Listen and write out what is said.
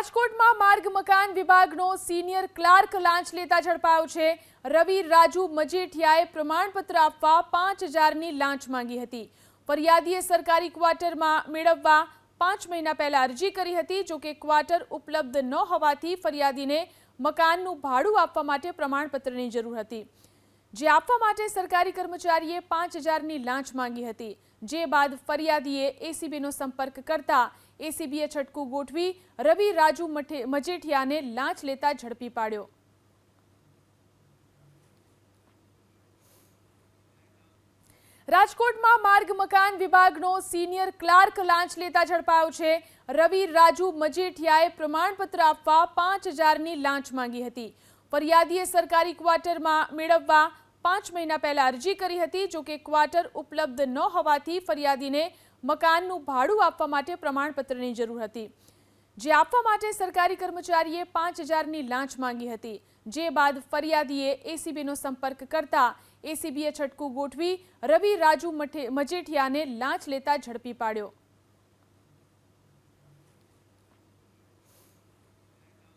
રાજકોટમાં માર્ગ મકાન વિભાગનો સિનિયર ક્લાર્ક લાંચ લેતા ઝડપાયો છે. રવિ રાજુ મજેઠિયાએ પ્રમાણપત્ર આપવા પાંચ હજારની લાંચ માંગી હતી. ફરિયાદીએ સરકારી ક્વાર્ટરમાં મેળવવા પાંચ મહિના પહેલા અરજી કરી હતી જોકે ક્વાર્ટર ઉપલબ્ધ ન હોવાથી ફરિયાદીને મકાનનું ભાડું આપવા માટે પ્રમાણપત્રની જરૂર હતી. જે આપવા માટે સરકારી કર્મચારીએ પાંચ હજારની લાંચ માંગી હતી. જે બાદ ફરિયાદીએ એસીબીનો સંપર્ક કરતા એસીબીએ છટકું ગોઠવી રવિ રાજુ મજેઠિયાને લાંચ લેતા ઝડપી પાડ્યો. રાજકોટમાં માર્ગ મકાન વિભાગનો સિનિયર ક્લાર્ક લાંચ લેતા ઝડપાયો છે. રવિ રાજુ મજેઠિયાએ પ્રમાણપત્ર આપવા પાંચ હજારની લાંચ માંગી હતી. ફરિયાદીએ સરકારી ક્વાર્ટરમાં મેળવવા પાંચ મહિના પહેલા અરજી કરી હતી જોકે ક્વાર્ટર ઉપલબ્ધ ન હોવાથી ફરિયાદીને મકાનનું ભાડું આપવા માટે પ્રમાણપત્રની જરૂર હતી. જે આપવા માટે સરકારી કર્મચારીએ પાંચ હજારની લાંચ માંગી હતી. જે બાદ ફરિયાદીએ એસીબીનો સંપર્ક કરતા એસીબીએ છટકું ગોઠવી રવિ રાજુ મઠે- મજેઠિયાને લાંચ લેતા ઝડપી પાડ્યો.